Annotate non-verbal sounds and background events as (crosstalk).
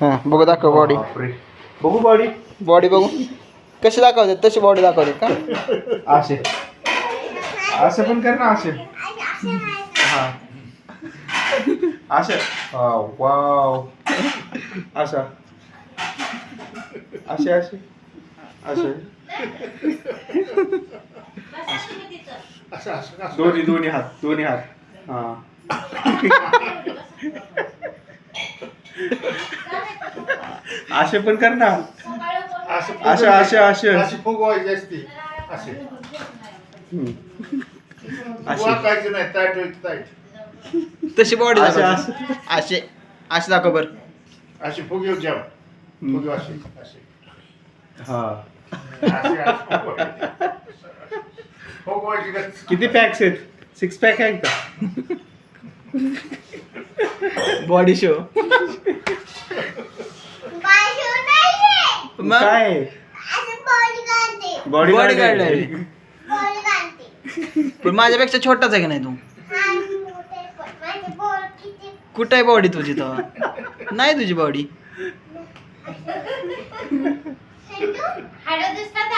बघू दाखव बॉडी बापरे. बघू बॉडी बॉडी बघू. कशी दाखवतात? तशी बॉडी दाखवतात का? (laughs) असे असे पण कर ना असे हा. असे वाव. वाव असा असे असे असे दोन्ही दोन्ही हात दोन्ही हात. हा. (laughs) असे पण कर ना असे असे असे अशी फुगवायची असते असे हम्म. वाकायची नाही टाईट व्हायची टाईट तशी बॉडी असे, असे असे दाखव बर. अशी जेव्हा. फुगव अशी अशी हा. किती पॅक्स आहेत? सिक्स पॅक आहेत का? बॉडी शो मग? काय? बॉडी Bodyguard आहे. पण माझ्यापेक्षा छोटाच आहे का नाही तू? कुठं आहे बॉडी तुझी तर? नाही तुझी बॉडी हाडं दिसतात